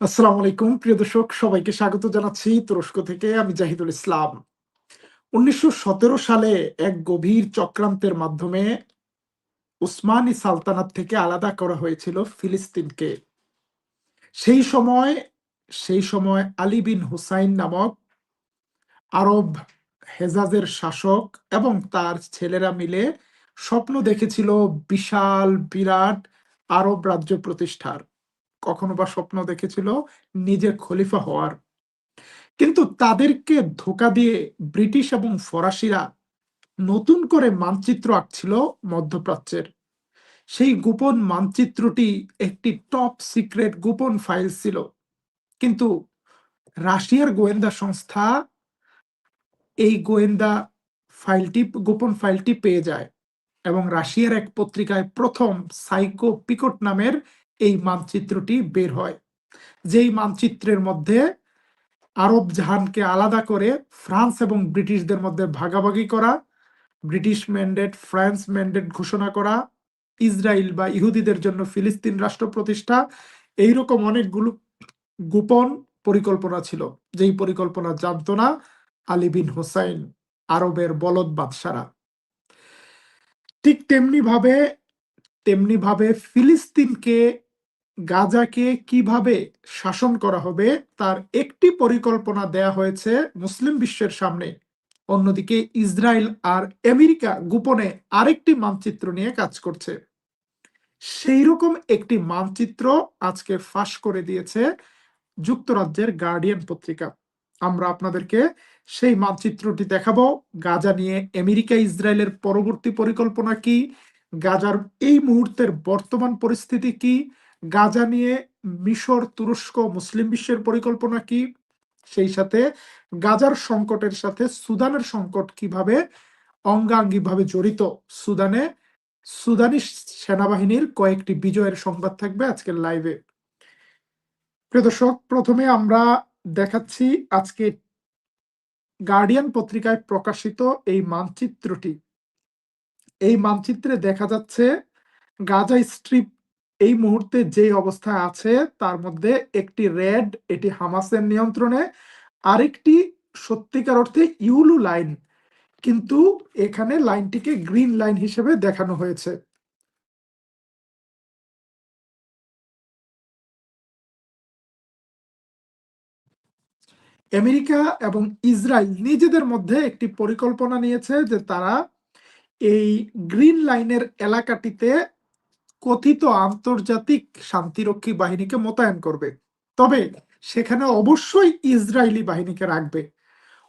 আসসালামু আলাইকুম, প্রিয় দর্শক, সবাইকে স্বাগত জানাচ্ছি তুরস্ক থেকে। আমি জাহিদুল ইসলাম। উনিশশো সতেরো সালে এক গভীর চক্রান্তের মাধ্যমে উসমানী সালতানাত থেকে আলাদা করা হয়েছিল ফিলিস্তিনকে। সেই সময় সেই সময় আলী বিন হুসাইন নামক আরব হেজাজের শাসক এবং তার ছেলেরা মিলে স্বপ্ন দেখেছিল বিশাল বিরাট আরব রাজ্য প্রতিষ্ঠার। কখনো বা স্বপ্ন দেখেছিল নিজে খলিফা হওয়ার। কিন্তু তাদেরকে ধোকা দিয়ে ব্রিটিশ এবং ফরাসিরা নতুন করে মানচিত্র আঁকছিল মধ্যপ্রাচ্যের। সেই গোপন মানচিত্রটি একটি টপ সিক্রেট গোপন ফাইল ছিল। কিন্তু রাশিয়ার গোয়েন্দা সংস্থা এই গোয়েন্দা ফাইলটি গোপন ফাইলটি পেয়ে যায় এবং রাশিয়ার এক পত্রিকায় প্রথম সাইকো পিকট নামের এই মানচিত্রটি বের হয়। যেই মানচিত্রের মধ্যে আরব জাহানকে আলাদা করে ফ্রান্স এবং ব্রিটিশদের মধ্যে ভাগাভাগি করা, ব্রিটিশ ম্যান্ডেট, ফ্রান্স ম্যান্ডেট ঘোষণা করা, ইসরায়েল বা ইহুদিদের জন্য ফিলিস্তিন রাষ্ট্র প্রতিষ্ঠা, এইরকম অনেকগুলো গোপন পরিকল্পনা ছিল। যেই পরিকল্পনা জানত না আলী বিন হোসাইন, আরবের বলদ বাদশারা। ঠিক তেমনি ভাবে তেমনি ভাবে ফিলিস্তিনকে গাজাকে কীভাবে শাসন করা হবে তার একটি পরিকল্পনা দেয়া হয়েছে মুসলিম বিশ্বের সামনে। অন্যদিকে ইসরায়েল আর আমেরিকা গোপনে আরেকটি মানচিত্র নিয়ে কাজ করছে। সেই রকম একটি মানচিত্র আজকে ফাঁস করে দিয়েছে যুক্তরাজ্যের গার্ডিয়ান পত্রিকা। আমরা আপনাদেরকে সেই মানচিত্রটি দেখাবো। গাজা নিয়ে আমেরিকা, ইসরায়েলের পরবর্তী পরিকল্পনা কি? গাজার এই মুহূর্তের বর্তমান পরিস্থিতি কি? গাজা নিয়ে মিশর, তুরস্ক, মুসলিম বিশ্বের পরিকল্পনা কি? সেই সাথে গাজার সংকটের সাথে সুদানের সংকট কীভাবে অঙ্গাঙ্গিভাবে জড়িত? সুদানে সুদানি সেনাবাহিনীর কয়েকটি বিজয়ের সংবাদ থাকবে আজকের লাইভে। প্রিয় দর্শক, প্রথমে আমরা দেখাচ্ছি আজকে গার্ডিয়ান পত্রিকায় প্রকাশিত এই মানচিত্রটি। এই মানচিত্রে দেখা যাচ্ছে গাজা স্ট্রিপ এই মুহূর্তে যে অবস্থায় আছে, তার মধ্যে একটি রেড, এটি হামাসের নিয়ন্ত্রণে। আরেকটি সত্যিকার অর্থে ইউলু লাইন, কিন্তু এখানে লাইনটিকে গ্রিন লাইন হিসেবে দেখানো হয়েছে। আমেরিকা এবং ইসরায়েল নিজেদের মধ্যে একটি পরিকল্পনা নিয়েছে যে তারা এই গ্রিন লাইনের এলাকাটিতে কথিত আন্তর্জাতিক শান্তিরক্ষী বাহিনীকে মোতায়েন করবে। তবে সেখানে অবশ্যই ইসরায়েলি বাহিনীকে রাখবে।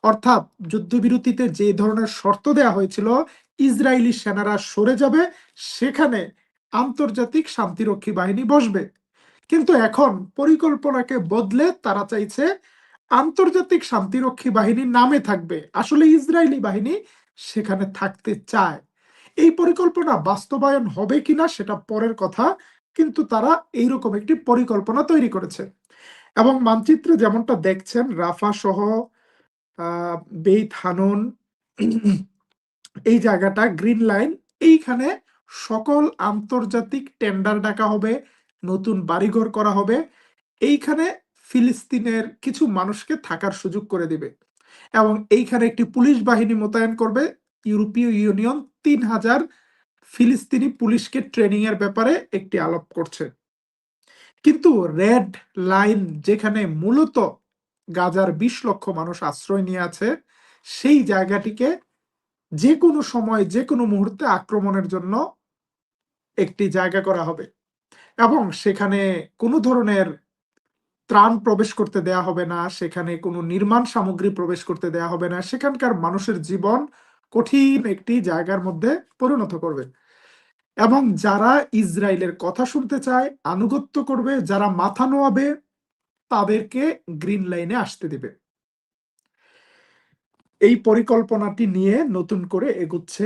অর্থাৎ যুদ্ধবিরতিতে যে ধরনের শর্ত দেয়া হয়েছিল ইসরায়েলি সেনারা সরে যাবে, সেখানে আন্তর্জাতিক শান্তিরক্ষী বাহিনী বসবে। কিন্তু এখন পরিকল্পনাকে বদলে তারা চাইছে আন্তর্জাতিক শান্তিরক্ষী বাহিনী নামে থাকবে। আসলে ইসরায়েলি বাহিনী সেখানে থাকতে চায়। এই পরিকল্পনা বাস্তবায়ন হবে কিনা সেটা পরের কথা, কিন্তু তারা এইরকম একটি পরিকল্পনা তৈরি করেছে। এবং মানচিত্রে যেমনটা দেখছেন, রাফা সহ হানুন এই জায়গাটা, গ্রিন লাইন, এইখানে সকল আন্তর্জাতিক টেন্ডার ডাকা হবে, নতুন বাড়িঘর করা হবে, এইখানে ফিলিস্তিনের কিছু মানুষকে থাকার সুযোগ করে দিবে। এবং এইখানে একটি পুলিশ বাহিনী মোতায়েন করবে ইউরোপীয় ইউনিয়ন তিন হাজার ফিলিস্তিনি পুলিশকে ট্রেনিং এর ব্যাপারে একটি আলাপ করছে। কিন্তু রেড লাইন যেখানে মূলত গাজার বিশ লক্ষ মানুষ আশ্রয় নিয়ে আছে, সেই জায়গাটিকে যে কোনো সময় যে কোনো মুহূর্তে আক্রমণের জন্য একটি জায়গা করা হবে এবং সেখানে কোনো ধরনের ত্রাণ প্রবেশ করতে দেয়া হবে না, সেখানে কোনো নির্মাণ সামগ্রী প্রবেশ করতে দেয়া হবে না, সেখানকার মানুষের জীবন কঠিন একটি জায়গার মধ্যে পরিণত করবে। এবং যারা ইসরায়েলের কথা শুনতে চায়, আনুগত্য করবে, যারা মাথা নোয়াবে, তাদেরকে গ্রিন লাইনে আসতে দিবে। এই পরিকল্পনাটি নিয়ে নতুন করে এগুচ্ছে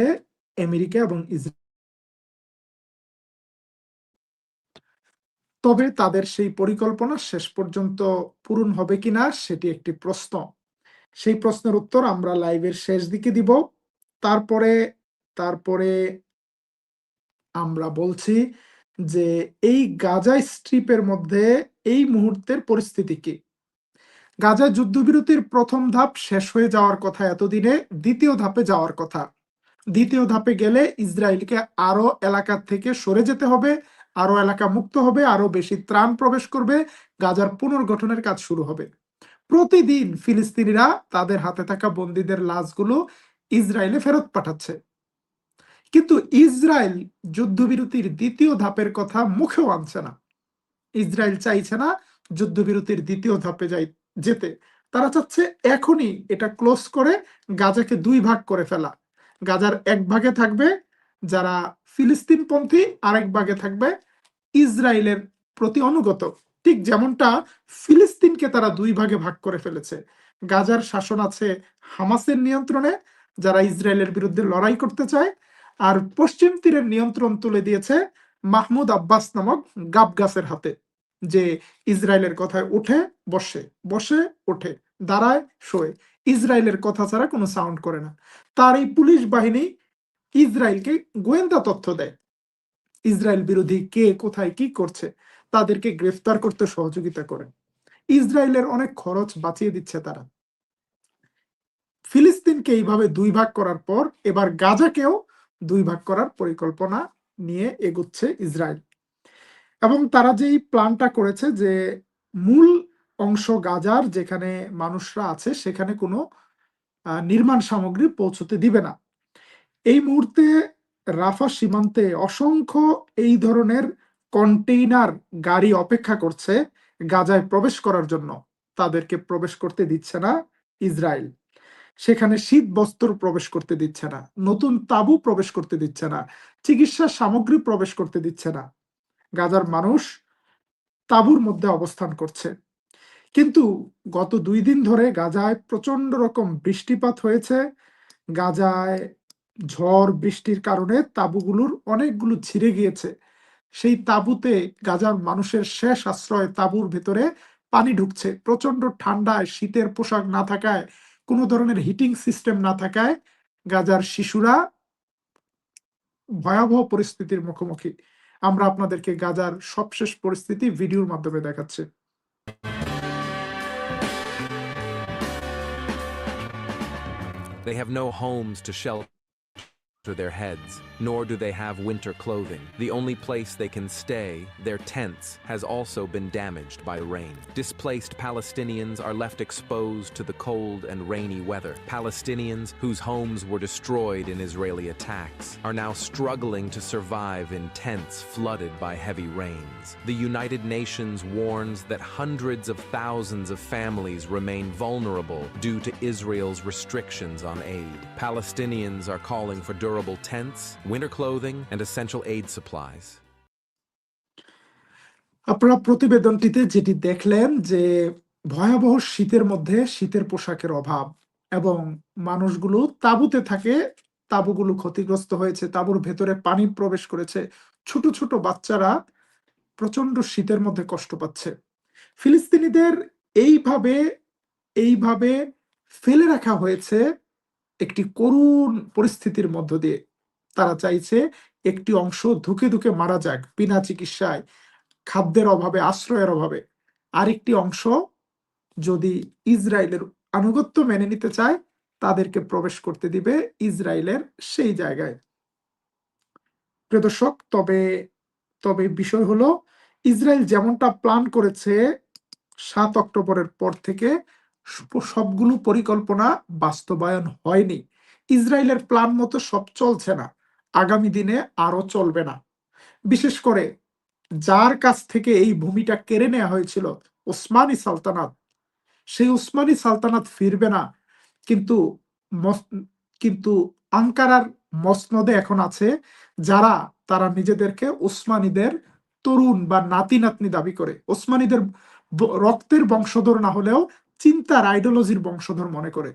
আমেরিকা এবং ইসরায়েল তবে তাদের সেই পরিকল্পনা শেষ পর্যন্ত পূরণ হবে কিনা, সেটি একটি প্রশ্ন। সেই প্রশ্নের উত্তর আমরা লাইভের শেষ দিকে দিব। তারপরে তারপরে আমরা বলছি যে এই গাজা স্ট্রিপের মধ্যে এই মুহূর্তের পরিস্থিতি কি? গাজা যুদ্ধবিরতির প্রথম ধাপ শেষ হয়ে যাওয়ার কথা এতদিনে, দ্বিতীয় ধাপে যাওয়ার কথা। দ্বিতীয় ধাপে গেলে ইসরায়েলকে আরও এলাকা থেকে সরে যেতে হবে আরও এলাকা মুক্ত হবে আরও বেশি ত্রাণ প্রবেশ করবে, গাজার পুনর্গঠনের কাজ শুরু হবে। প্রতিদিন ফিলিস্তিনিরা তাদের হাতে থাকা বন্দীদের লাশগুলো ইসরায়েলে ফেরত পাঠাচ্ছে। কিন্তু ইসরায়েল যুদ্ধবিরতির দ্বিতীয় ধাপের কথা মুখেও আনছে না। ইসরায়েল চাইছে না যুদ্ধবিরতির দ্বিতীয় ধাপে যাই, যেতে। তারা চাচ্ছে এখনই এটা ক্লোজ করে গাজাকে দুই ভাগ করে ফেলা। গাজার এক ভাগে থাকবে যারা ফিলিস্তিনপন্থী, আরেক ভাগে থাকবে ইসরায়েলের প্রতি অনুগত। ঠিক যেমনটা ফিলিস্তিনকে তারা দুই ভাগে ভাগ করে ফেলেছে। গাজার শাসন আছে হামাসের নিয়ন্ত্রণে যারা ইসরায়েলের বিরুদ্ধে লড়াই করতে চায় আর পশ্চিম তীরের নিয়ন্ত্রণ তুলে দিয়েছে মাহমুদ আব্বাস নামক গাবগাসের হাতে, যে ইসরায়েলের কথায় উঠে, বসে বসে, ওঠে, দাঁড়ায়, শোয়। ইসরায়েলের কথা ছাড়া কোনো সাউন্ড করে না। তার এই পুলিশ বাহিনী ইসরায়েলকে গোয়েন্দা তথ্য দেয়। ইসরায়েল বিরোধী কে কোথায় কি করছে, তাদেরকে গ্রেফতার করতে সহযোগিতা করে। ইসরায়েলের অনেক খরচ বাঁচিয়ে দিচ্ছে তারা। ফিলিস্তিনকে এইভাবে দুই ভাগ করার পর এবার গাজাকেও দুই ভাগ করার পরিকল্পনা নিয়ে এগুচ্ছে ইসরায়েল। এবং তারা যেই প্ল্যানটা করেছে যে মূল অংশ গাজার যেখানে মানুষরা আছে সেখানে কোনো নির্মাণ সামগ্রী পৌঁছতে দিবে না। এই মুহূর্তে রাফা সীমান্তে অসংখ্য এই ধরনের কন্টেইনার গাড়ি অপেক্ষা করছে গাজায় প্রবেশ করার জন্য। তাদেরকে প্রবেশ করতে দিচ্ছে না ইসরায়েল। সেখানে শীত বস্ত্র প্রবেশ করতে দিচ্ছে না, নতুন তাবু প্রবেশ করতে দিচ্ছে না, চিকিৎসা সামগ্রী প্রবেশ করতে দিচ্ছে না। গাজার মানুষ তাবুর মধ্যে অবস্থান করছে। কিন্তু গত দুই দিন ধরে গাজায় প্রচণ্ড রকম বৃষ্টিপাত হয়েছে। গাজায় ঝড় বৃষ্টির কারণে তাবুগুলোর অনেকগুলো ছিঁড়ে গিয়েছে। সেই তাবুতে গাজার মানুষের শেষ আশ্রয় তাবুর ভেতরে পানি ঢুকছে। প্রচণ্ড ঠান্ডায় শীতের পোশাক না থাকায় কোনো ধরনের হিটিং সিস্টেম না থাকায় গাজার শিশুরা ভয়াবহ পরিস্থিতির মুখোমুখি। আমরা আপনাদেরকে গাজার সবশেষ পরিস্থিতি ভিডিওর মাধ্যমে দেখাচ্ছি। They have no homes to shelter. Their heads, nor do they have winter clothing. The only place they can stay, their tents, has also been damaged by rain. Displaced Palestinians are left exposed to the cold and rainy weather. Palestinians, whose homes were destroyed in Israeli attacks, are now struggling to survive in tents flooded by heavy rains. The United Nations warns that hundreds of thousands of families remain vulnerable due to Israel's restrictions on aid. Palestinians are calling for durable durable tents, winter clothing, and essential aid supplies. আপনারা প্রতিবেদনটিতে যেটি দেখলেন যে ভয়াবহ শীতের মধ্যে শীতের পোশাকের অভাব এবং মানুষগুলো তাঁবুতে থাকে তাঁবুগুলো ক্ষতিগ্রস্ত হয়েছে তাঁবুর ভেতরে পানি প্রবেশ করেছে ছোট ছোট বাচ্চারা প্রচণ্ড শীতের মধ্যে কষ্ট পাচ্ছে ফিলিস্তিনিদের এইভাবে এইভাবে ফেলে রাখা হয়েছে একটি করুণ পরিস্থিতির মধ্য দিয়ে তারা চাইছে একটি অংশ ধুকে ধুকে মারা যাক বিনা চিকিৎসায়, খাদ্যের অভাবে, আশ্রয়ের অভাবে। আরেকটি অংশ যদি ইসরায়েলের আনুগত্য মেনে নিতে চায়, তাদেরকে প্রবেশ করতে দিবে ইসরায়েলের সেই জায়গায়। প্রদর্শক তবে তবে বিষয় হলো, ইসরায়েল যেমনটা প্ল্যান করেছে সাত অক্টোবরের পর থেকে সবগুলো পরিকল্পনা বাস্তবায়ন হয়নি। ইসরায়েলের প্ল্যান মতো সব চলছে না। আগামী দিনে আরও চলবে না। বিশেষ করে যার কাছ থেকে এই ভূমিটা কেড়ে নেওয়া হয়েছিল, ওসমানী সালতানাত। সেই উসমানী সালতানাত ফিরবে না। কিন্তু কিন্তু আঙ্কারার মসনদে এখন আছে যারা, তারা নিজেদেরকে ওসমানীদের তরুণ বা নাতি নাতনি দাবি করে। ওসমানীদের রক্তের বংশধর না হলেও চিন্তার আইডিওলজির বংশধর মনে করে।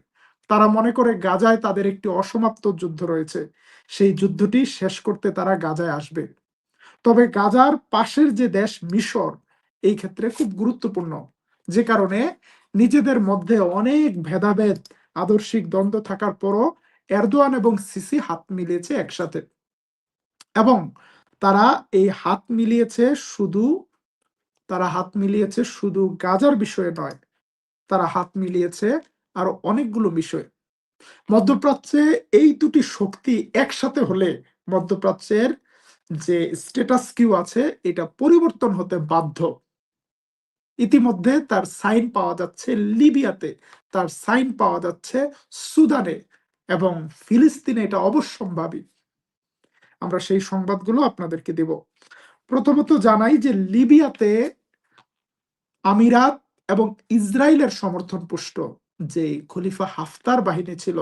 তারা মনে করে গাজায় তাদের একটি অসমাপ্ত যুদ্ধ রয়েছে। সেই যুদ্ধটি শেষ করতে তারা গাজায় আসবে। তবে গাজার পাশের যে দেশ মিশর, এই ক্ষেত্রে খুব গুরুত্বপূর্ণ। যে কারণে নিজেদের মধ্যে অনেক ভেদাভেদ, আদর্শিক দ্বন্দ্ব থাকার পরও এরদোয়ান এবং সিসি হাত মিলিয়েছে একসাথে। এবং তারা এই হাত মিলিয়েছে শুধু, তারা হাত মিলিয়েছে শুধু গাজার বিষয়ে নয় তারা হাত মিলিয়েছে আরও অনেকগুলো বিষয়। মধ্যপ্রাচ্যে এই দুটি শক্তি একসাথে হলে মধ্যপ্রাচ্যের যে স্ট্যাটাস কিউ আছে, এটা পরিবর্তন হতে বাধ্য। ইতিমধ্যে তার সাইন পাওয়া যাচ্ছে লিবিয়াতে, তার সাইন পাওয়া যাচ্ছে সুদানে এবং ফিলিস্তিনে, এটা অবশ্যম্ভাবী। আমরা সেই সংবাদগুলো আপনাদেরকে দেব। প্রথমত জানাই যে লিবিয়াতে আমিরাত এবং ইসরায়েলের সমর্থন পুষ্ট যে খলিফা হাফতার বাহিনী ছিল,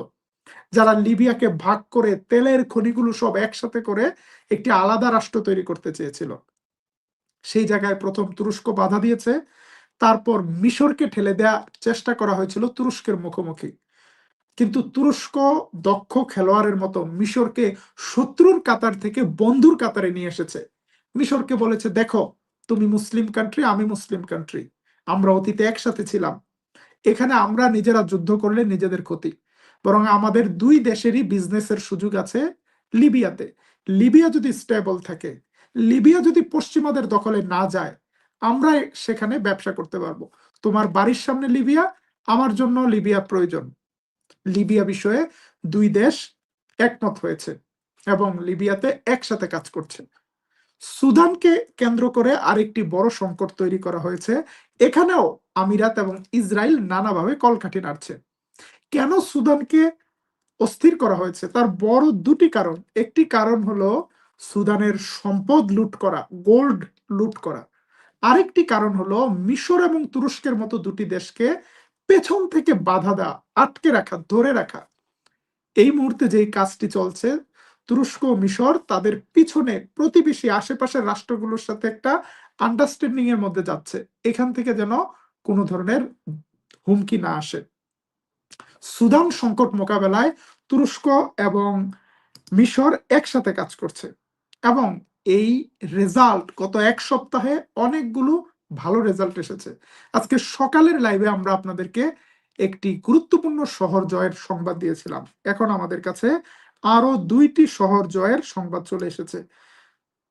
যারা লিবিয়াকে ভাগ করে তেলের খনিগুলো সব একসাথে করে একটি আলাদা রাষ্ট্র তৈরি করতে চেয়েছিল। সেই জায়গায় প্রথম তুরস্ক বাধা দিয়েছে, তারপর মিশরকে ঠেলে দেওয়ার চেষ্টা করা হয়েছিল তুরস্কের মুখোমুখি। কিন্তু তুরস্ক দক্ষ খেলোয়াড়ের মতো মিশরকে শত্রুর কাতার থেকে বন্ধুর কাতারে নিয়ে এসেছে। মিশরকে বলেছে, দেখো, তুমি মুসলিম কান্ট্রি আমি মুসলিম কান্ট্রি আমরা অতীতে একসাথে ছিলাম। এখানে আমরা নিজেরা যুদ্ধ করলে নিজেদের ক্ষতি। বরং আমাদের দুই দেশেরই বিজনেসের সুযোগ আছে লিবিয়াতে। লিবিয়া যদি স্টেবল থাকে, লিবিয়া যদি পশ্চিমাদের দখলে না যায়, আমরা সেখানে ব্যবসা করতে পারব। তোমার বাড়ির সামনে লিবিয়া, আমার জন্য লিবিয়া প্রয়োজন। লিবিয়া বিষয়ে দুই দেশ একমত হয়েছে এবং লিবিয়াতে একসাথে কাজ করছে। সুদানকে কেন্দ্র করে আরেকটি বড় সংকট তৈরি করা হয়েছে। এখানেও আমিরাত এবং ইসরায়েল নানাভাবে কলকাঠি নাড়ছে। কেন সুদানকে অস্থির করা হয়েছে? তার বড় দুটি কারণ। একটি কারণ হলো সুদানের সম্পদ লুট করা, গোল্ড লুট করা। আরেকটি কারণ হলো মিশর এবং তুরস্কের মতো দুটি দেশকে পেছন থেকে বাধা দেওয়া, আটকে রাখা, ধরে রাখা। এই মুহূর্তে যেই কাজটি চলছে তুরস্ক মিশর তাদের পিছনে প্রতিবেশী আশেপাশের রাষ্ট্রগুলোর সাথে একটা আন্ডারস্ট্যান্ডিং এর মধ্যে যাচ্ছে। এখান থেকে যেন কোনো ধরনের হুমকি না আসে। সুদান সংকট মোকাবেলায় তুরস্ক এবং মিশর একসাথে কাজ করছে এবং এই রেজাল্ট গত এক সপ্তাহে অনেকগুলো ভালো রেজাল্ট এসেছে। আজকে সকালের লাইভে আমরা আপনাদেরকে একটি গুরুত্বপূর্ণ শহর জয়ের সংবাদ দিয়েছিলাম। এখন আমাদের কাছে আরও দুইটি শহর জয়ের সংবাদ চলে এসেছে।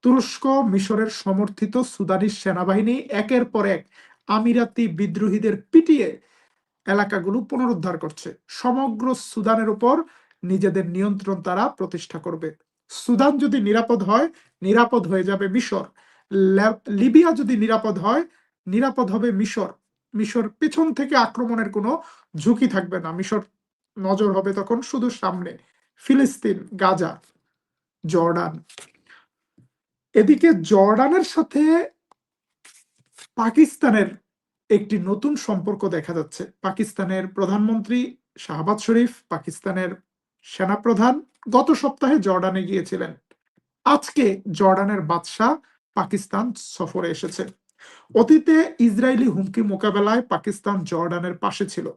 তুরস্ক মিশরের সমর্থিত সুদানি সেনাবাহিনী একের পর এক আমিরাতি বিদ্রোহীদের পিটিয়ে এলাকাগুলো পুনরুদ্ধার করছে। সমগ্র সুদানের উপর নিজেদের নিয়ন্ত্রণ তারা প্রতিষ্ঠা করবে। সুদান যদি নিরাপদ হয়, নিরাপদ হয়ে যাবে মিশর। লিবিয়া যদি নিরাপদ হয়, নিরাপদ হবে মিশর। মিশর পেছন থেকে আক্রমণের কোনো ঝুঁকি থাকবে না। মিশর নজর হবে তখন শুধু সামনে। ফিলিস্তিন, গাজা, জর্ডান। এদিকে জর্ডানের সাথে পাকিস্তানের একটি নতুন সম্পর্ক দেখা যাচ্ছে। পাকিস্তানের প্রধানমন্ত্রী শাহবাজ শরীফ, পাকিস্তানের সেনাপ্রধান গত সপ্তাহে জর্ডানে গিয়েছিলেন। আজকে জর্ডানের বাদশাহ পাকিস্তান সফরে এসেছে। অতীতে ইসরায়েলি হুমকি মোকাবেলায় পাকিস্তান জর্ডানের পাশে ছিল।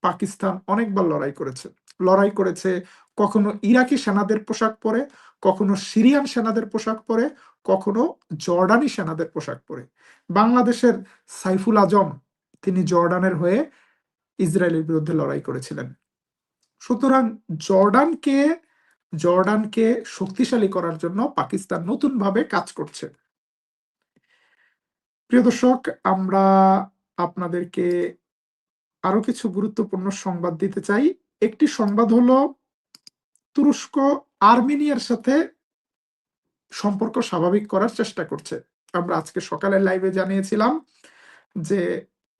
পাকিস্তান অনেকবার লড়াই করেছে। লড়াই করেছে, কখনো ইরাকি সেনাদের পোশাক পরে, কখনো সিরিয়ান সেনাদের পোশাক পরে, কখনো জর্ডানি সেনাদের পোশাক পরে। বাংলাদেশের সাইফুল আজম, তিনি জর্ডানের হয়ে ইসরায়েলের বিরুদ্ধে লড়াই করেছিলেন। সুতরাং জর্ডানকে জর্ডানকে শক্তিশালী করার জন্য পাকিস্তান নতুন ভাবে কাজ করছে। প্রিয় দর্শক, আমরা আপনাদেরকে আরও কিছু গুরুত্বপূর্ণ সংবাদ দিতে চাই। একটি সংবাদ হলো, তুরস্ক আর্মেনিয়ার সাথে সম্পর্ক স্বাভাবিক করার চেষ্টা করছে। আমরা আজকে সকালে লাইভে জানিয়েছিলাম যে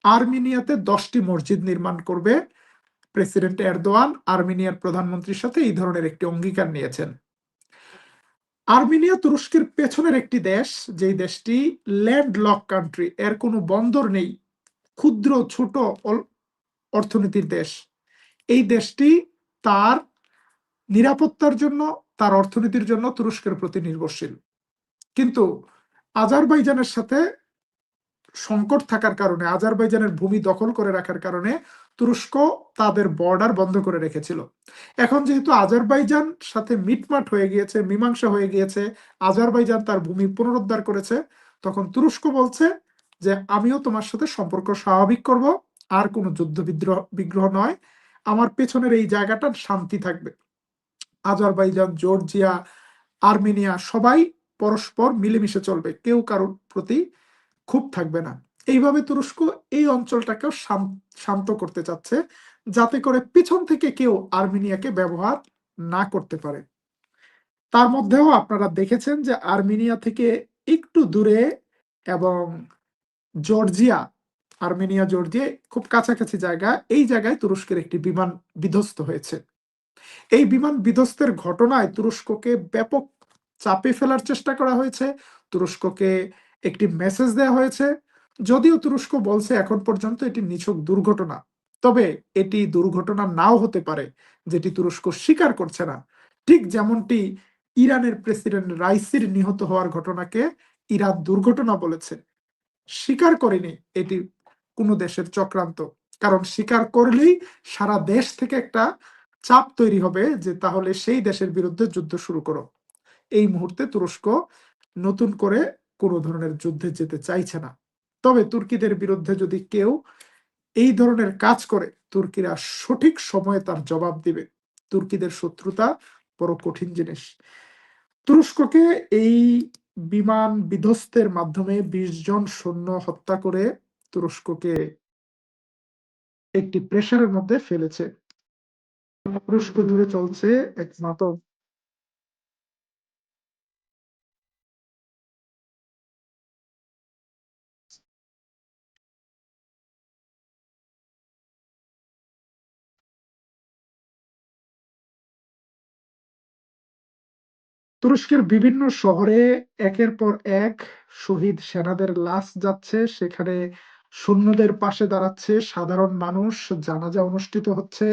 আর্মেনিয়াতে দশটি মসজিদ নির্মাণ করবে প্রেসিডেন্ট এরদোয়ান। আর্মেনিয়ার প্রধানমন্ত্রীর সাথে এই ধরনের একটি অঙ্গীকার নিয়েছেন। আর্মেনিয়া তুরস্কের পেছনের একটি দেশ, যেই দেশটি ল্যান্ড লক কান্ট্রি এর কোনো বন্দর নেই, ক্ষুদ্র ছোট অর্থনীতির দেশ। এই দেশটি তার নিরাপত্তার জন্য, তার অর্থনীতির জন্য তুরস্কের প্রতি নির্ভরশীল। কিন্তু আজারবাইজানের সাথে সংকট থাকার কারণে, আজারবাইজানের ভূমি দখল করে রাখার কারণে তুরস্ক তাদের বর্ডার বন্ধ করে রেখেছিল। এখন যেহেতু আজারবাইজান সাথে মিটমাট হয়ে গিয়েছে, মীমাংসা হয়ে গিয়েছে, আজারবাইজান তার ভূমি পুনরুদ্ধার করেছে, তখন তুরস্ক বলছে যে, আমিও তোমার সাথে সম্পর্ক স্বাভাবিক করব, আর কোনো যুদ্ধ বিদ্রোহ, বিগ্রহ নয়। আমার পেছনের এই জায়গাটা শান্তি থাকবে। আজারবাইজান, জর্জিয়া, আর্মেনিয়া সবাই পরস্পর মিলেমিশে চলবে, কেউ কারোর প্রতি খুব থাকবে না। এইভাবে তুরস্ক এই অঞ্চলটাকেও শান্ত করতে চাচ্ছে, যাতে করে পিছন থেকে কেউ আর্মেনিয়াকে ব্যবহার না করতে পারে। তার মধ্যেও আপনারা দেখেছেন যে আর্মেনিয়া থেকে একটু দূরে এবং জর্জিয়া আর্মেনিয়া জর্জিয়া খুব কাছাকাছি জায়গা, এই জায়গায় তুরস্কের একটি বিমান বিধ্বস্ত হয়েছে। এই বিমান বিধ্বস্তের ঘটনায় তুরস্ককে ব্যাপক চাপে ফেলার চেষ্টা করা হয়েছে, তুরস্ককে একটি মেসেজ দেওয়া হয়েছে। যদিও তুরস্ক বলছে এখন পর্যন্ত এটি নিছক দুর্ঘটনা, তবে এটি দুর্ঘটনা নাও হতে পারে, যেটি তুরস্ক স্বীকার করছে না। ঠিক যেমনটি ইরানের প্রেসিডেন্ট রাইসির নিহত হওয়ার ঘটনাকে ইরান দুর্ঘটনা বলেছে। স্বীকার করেনি এটি কোনো দেশের চক্রান্ত। কারণ স্বীকার করলেই সারা দেশ থেকে একটা চাপ তৈরি হবে যে, তাহলে সেই দেশের বিরুদ্ধে যুদ্ধ শুরু করো। এই মুহূর্তে তুরস্ক নতুন করে কোনো ধরনের যুদ্ধে যেতে চাইছে না। তবে তুর্কিদের বিরুদ্ধে যদি কেউ এই ধরনের কাজ করে, তুর্কিরা সঠিক সময়ে তার জবাব দিবে। তুর্কিদের শত্রুতা বড় কঠিন জিনিস। তুরস্ককে এই বিমান বিধ্বস্তের মাধ্যমে বিশ জন সৈন্য হত্যা করে তুরস্ককে একটি প্রেশারের মধ্যে ফেলেছে। তুরস্ক জুড়ে চলছে এক নাটক তুরস্কের বিভিন্ন শহরে একের পর এক শহীদ সেনাদের লাশ যাচ্ছে। সেখানে সৈন্যদের পাশে দাঁড়াচ্ছে সাধারণ মানুষ, জানাজা অনুষ্ঠিত হচ্ছে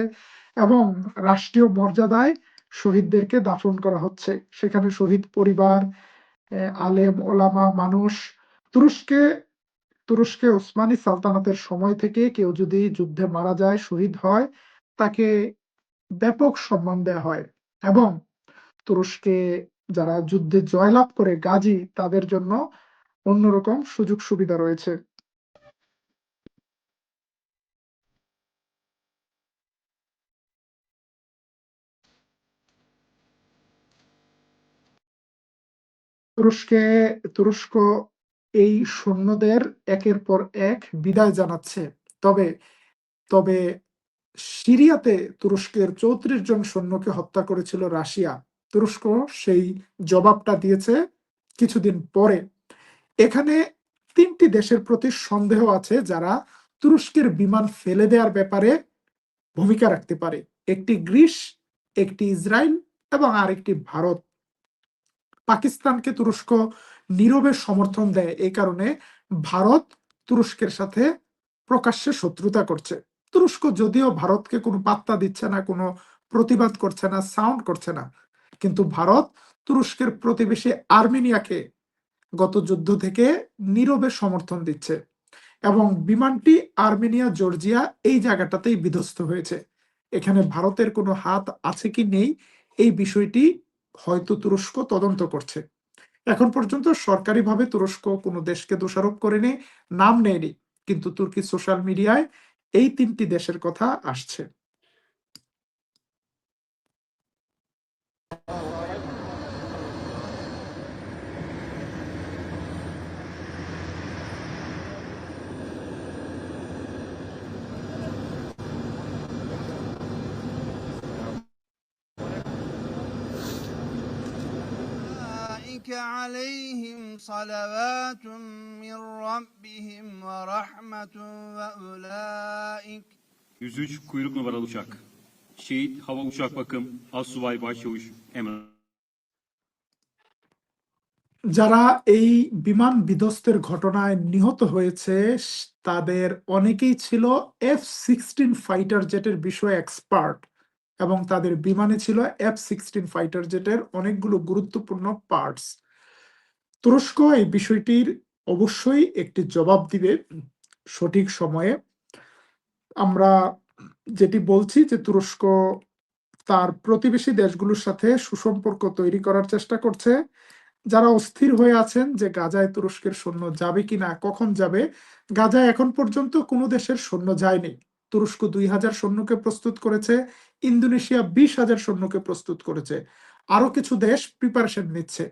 এবং রাষ্ট্রীয় মর্যাদায় শহীদদেরকে দাফন করা হচ্ছে। সেখানে শহীদ পরিবার আলেম, ওলামা, মানুষ, তুরস্কে তুরস্কে ওসমানী সালতানাতের সময় থেকে কেউ যদি যুদ্ধে মারা যায়, শহীদ হয়, তাকে ব্যাপক সম্মান দেওয়া হয় এবং তুরস্কে যারা যুদ্ধে জয়লাভ করে গাজী, তাদের জন্য অন্যরকম সুযোগ সুবিধা রয়েছে। তুরস্কে, তুরস্ক এই সৈন্যদের একের পর এক বিদায় জানাচ্ছে। তবে তবে সিরিয়াতে তুরস্কের চৌত্রিশ জন সৈন্যকে হত্যা করেছিল রাশিয়া। তুরস্ক সেই জবাবটা দিয়েছে কিছুদিন পরে। এখানে তিনটি দেশের প্রতি সন্দেহ আছে যারা তুরস্কের বিমান ফেলে দেওয়ার ব্যাপারে ভূমিকা রাখতে পারে। একটি গ্রিস, একটি ইসরায়েল এবং আরেকটি ভারত। পাকিস্তানকে তুরস্ক নীরবে সমর্থন দেয়। এই কারণে ভারত তুরস্কের সাথে প্রকাশ্যে শত্রুতা করছে। তুরস্ক যদিও ভারতকে কোনো পাত্তা দিচ্ছে না, কোনো প্রতিবাদ করছে না সাউন্ড করছে না, কিন্তু ভারত তুরস্কের প্রতিবেশী আর্মেনিয়াকে গত যুদ্ধ থেকে নীরবে সমর্থন দিচ্ছে এবং বিমানটি আর্মেনিয়া, জর্জিয়া এই জায়গাটাতেই বিধ্বস্ত হয়েছে। এখানে ভারতের কোনো হাত আছে কি নেই? এই বিষয়টি হয়তো তুরস্ক তদন্ত করছে। এখন পর্যন্ত সরকারিভাবে তুরস্ক কোনো দেশকে দোষারোপ করেনি, নাম নেয়নি, কিন্তু তুর্কি সোশ্যাল মিডিয়ায় এই তিনটি দেশের কথা আসছে। أولئك عليهم صلوات من ربهم ورحمة وأولئك 103 kuyruk numaralı uçak. Şehit Hava Uçak Bakım Assubay Başçavuş Emre. যারা এই বিমান বিধ্বস্তের ঘটনায় নিহত হয়েছে স- তাদের অনেকেই ছিল এফ সিক্সটিন ফাইটার জেটের বিষয়ে এক্সপার্ট এবং তাদের বিমানে ছিল এফ সিক্সটিন ফাইটার জেটের অনেকগুলো গুরুত্বপূর্ণ পার্টস তুরস্ক এই বিষয়টির অবশ্যই একটি জবাব দিবে। সঠিক সময়ে আমরা যেটি বলছি যে তুরস্ক তার প্রতিবেশী দেশগুলোর সাথে সুসম্পর্ক তৈরি করার চেষ্টা করছে। যারা অস্থির হয়ে আছেন যে গাজায় তুরস্কের সৈন্য যাবে কিনা, কখন যাবে, গাজায় এখন পর্যন্ত কোনো দেশের সৈন্য যায়নি। তুরস্ক দুই হাজার সৈন্যকে প্রস্তুত করেছে, ইন্দোনেশিয়া বিশ হাজার সৈন্যকে প্রস্তুত করেছে। আরও কিছু দেশ প্রিপারেশন নিচ্ছে।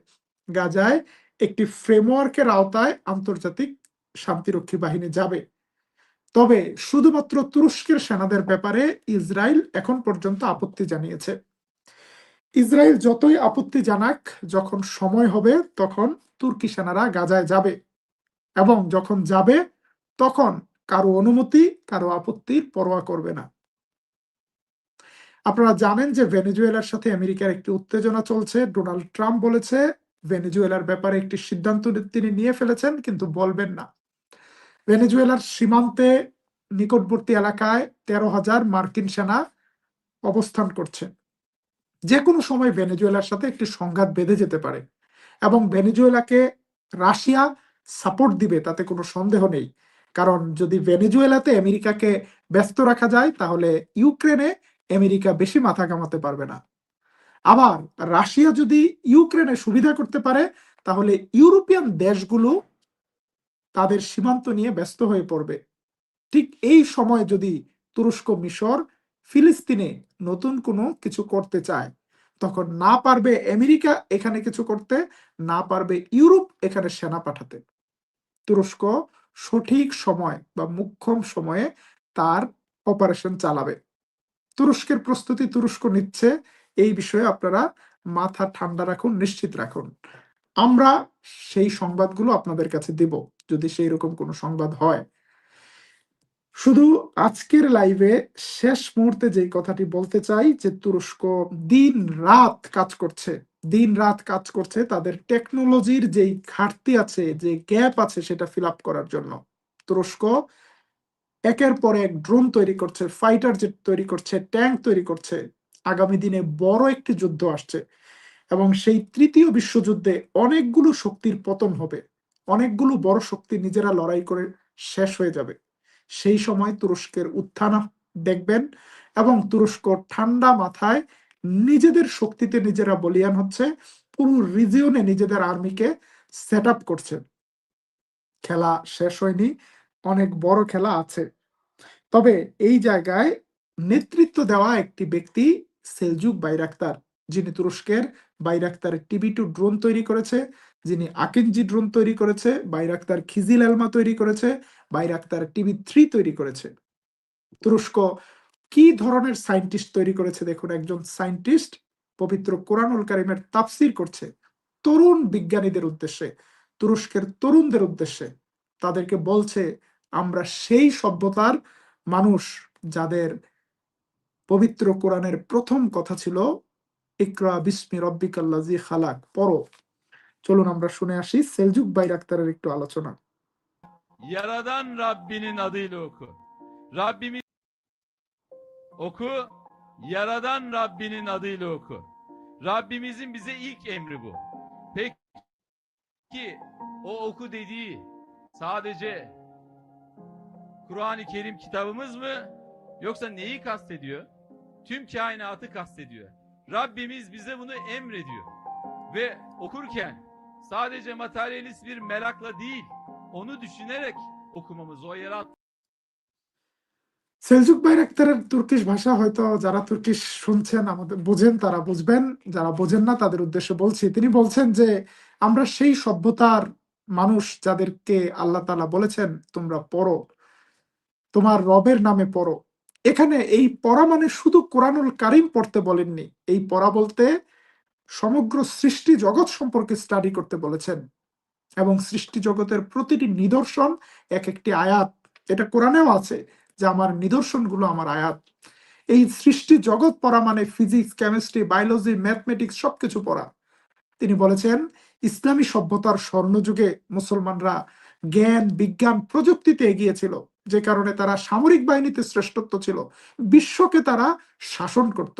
গাজায় একটি ফ্রেমওয়ার্কের আওতায় আন্তর্জাতিক শান্তিরক্ষী বাহিনী যাবে। তবে শুধুমাত্র তুরস্কের সেনাদের ব্যাপারে ইসরায়েল এখন পর্যন্ত আপত্তি জানিয়েছে। ইসরায়েল যতই আপত্তি জানাক, যখন সময় হবে, তখন তুর্কি সেনারা গাজায় যাবে। এবং যখন যাবে, তখন কারও অনুমতি, কারও আপত্তির পরোয়া করবে না। আপনারা জানেন যে ভেনেজুয়েলার সাথে আমেরিকার একটি উত্তেজনা চলছে। ডোনাল্ড ট্রাম্প বলেছে, ভেনেজুয়েলার ব্যাপারে একটি সিদ্ধান্ত তিনি নিয়ে ফেলেছেন, কিন্তু বলবেন না। ভেনেজুয়েলার সীমান্তে নিকটবর্তী এলাকায় তেরো হাজার মার্কিন সেনা অবস্থান করছে। যে কোনো সময় ভেনেজুয়েলার সাথে একটি সংঘাত বেঁধে যেতে পারে এবং ভেনেজুয়েলাকে রাশিয়া সাপোর্ট দিবে, তাতে কোনো সন্দেহ নেই। কারণ যদি ভেনেজুয়েলাতে আমেরিকাকে ব্যস্ত রাখা যায়, তাহলে ইউক্রেনে আমেরিকা বেশি মাথা কামাতে পারবে না। আবার রাশিয়া যদি ইউক্রেনে সুবিধা করতে পারে, তাহলে ইউরোপিয়ান দেশগুলো তাদের সীমান্ত নিয়ে ব্যস্ত হয়ে পড়বে। ঠিক এই সময় যদি তুরস্ক মিশর ফিলিস্তিনে নতুন কোনো কিছু করতে চায়, তখন না পারবে আমেরিকা এখানে কিছু করতে, না পারবে ইউরোপ এখানে সেনা পাঠাতে। তুরস্ক সঠিক সময় বা মুখ্যম সময়ে তার অপারেশন চালাবে। তুরস্কের প্রস্তুতি তুরস্ক নিচ্ছে, এই বিষয়ে আপনারা মাথা ঠান্ডা রাখুন, নিশ্চিত রাখুন। আমরা সেই সংবাদগুলো আপনাদের কাছে দিব, যদি সেই রকম কোনো সংবাদ হয়। শুধু আজকের লাইভে শেষ মুহূর্তে যে কথাটি বলতে চাই, যে তুরস্ক দিন রাত কাজ করছে। দিন রাত কাজ করছে, তাদের টেকনোলজির যেই ঘাটতি আছে, যে গ্যাপ আছে সেটা ফিল আপ করার জন্য। তুরস্ক একের পর এক ড্রোন তৈরি করছে ফাইটার জেট তৈরি করছে ট্যাঙ্ক তৈরি করছে। আগামী দিনে বড় একটি যুদ্ধ আসছে এবং সেই তৃতীয় বিশ্বযুদ্ধে অনেকগুলো শক্তির পতন হবে। অনেকগুলো বড় শক্তি নিজেরা লড়াই করে শেষ হয়ে যাবে। সেই সময় তুরস্কের উত্থান দেখবেন এবং তুরস্ক ঠান্ডা মাথায় নিজেদের শক্তিতে নিজেরা বলিয়ান হচ্ছে, পুরো রিজিয়নে নিজেদের আর্মিকে সেট আপ করছে। খেলা শেষ হয়নি, অনেক বড় খেলা আছে। তবে এই জায়গায় নেতৃত্ব দেওয়া একটি ব্যক্তি সেলজুক বাইরাক্তার, যিনি তুরস্কের বাইরাক্তার টিভি টু ড্রোন তৈরি করেছে, যিনি আকিনজি ড্রোন তৈরি করেছে, বাইরাক্তার খিজিল এলমা তৈরি করেছে, বাইরাক্তার টিভি থ্রি তৈরি করেছে। তুরস্ক কি ধরনের সায়েন্টিস্ট তৈরি করেছে? দেখুন, একজন সায়েন্টিস্ট পবিত্র কোরআনুল কারিমের তাফসির করছে তরুণ বিজ্ঞানীদের উদ্দেশ্যে, তুরস্কের তরুণদের উদ্দেশ্যে। তাদেরকে বলছে, আমরা সেই সভ্যতার মানুষ যাদের পবিত্র কোরআনের প্রথম কথা ছিল, ইকরা বিস্মি রব্বিকাল্লাজি খালাক। পড়ো। চলুন আমরা শুনে আসি সেলজুক বাইরাক্তারের একটু আলোচনা। Yaradan Rabbinin adıyla oku. Oku. Yaradan Rabbinin adıyla oku. Rabbimizin bize ilk emri bu. Peki o oku dediği sadece Kur'an-ı Kerim kitabımız mı yoksa neyi kastediyor? Tüm kainatı kastediyor. Rabbimiz bize bunu emrediyor. Ve okurken sadece materyalist bir merakla değil, onu düşünerek okumamız, o yarat Selcuk বাইরাক্তারের Turkish ভাষা হয়তো যারা Turkish শুনছেন, আমাদের বোঝেন, তারা বুঝবেন। যারা বোঝেন না, তাদের উদ্দেশ্যে বলছি। তিনি বলছেন যে, আমরা সেই সভ্যতার মানুষ যাদেরকে আল্লাহ তালা বলেছেন, তোমরা পড়ো। তোমার রবের নামে পড়ো। এখানে এই পড়া মানে শুধু কোরআনুল কারিম পড়তে বলেননি। এই পড়া বলতে সমগ্র সৃষ্টি জগৎ সম্পর্কে স্টাডি করতে বলেছেন। এবং সৃষ্টি জগতের প্রতিটি নিদর্শন এক একটি আয়াত। এটা কোরআনেও আছে। যে আমার নিদর্শনগুলো আমার আয়াত। এই সৃষ্টি জগৎ পড়া মানে ফিজিক্স কেমিস্ট্রি বায়োলজি ম্যাথমেটিক্স সবকিছু পড়া। তিনি বলেছেন, ইসলামী সভ্যতার স্বর্ণযুগে মুসলমানরা জ্ঞান, বিজ্ঞান প্রযুক্তিতে এগিয়েছিল, যে কারণে তারা সামরিক বাহিনীতে শ্রেষ্ঠত্ব ছিল, বিশ্বকে তারা শাসন করত।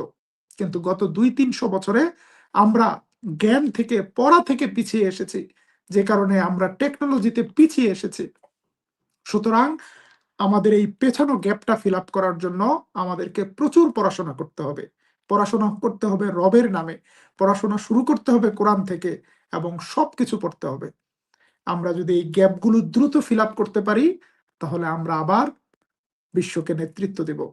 কিন্তু গত দুই তিনশো বছরে আমরা জ্ঞান থেকে, পড়া থেকে পিছিয়ে এসেছি, যে কারণে আমরা টেকনোলজিতে পিছিয়ে এসেছি। সুতরাং আমাদের এই পেছানো গ্যাপটা ফিল আপ করার জন্য আমাদেরকে প্রচুর পড়াশোনা করতে হবে। পড়াশোনা করতে হবে রবের নামে, পড়াশোনা শুরু করতে হবে কোরআন থেকে এবং সব কিছু পড়তে হবে। আমরা যদি এই গ্যাপগুলো দ্রুত ফিল করতে পারি, তাহলে আমরা আবার বিশ্বকে নেতৃত্ব দেব।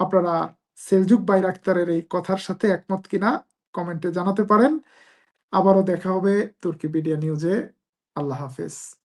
আপনারা সেলজুক বাইরাক্তারের এই কথার সাথে একমত কিনা কমেন্টে জানাতে পারেন। আবারও দেখা হবে তুর্কি মিডিয়া নিউজে। আল্লাহ হাফেজ।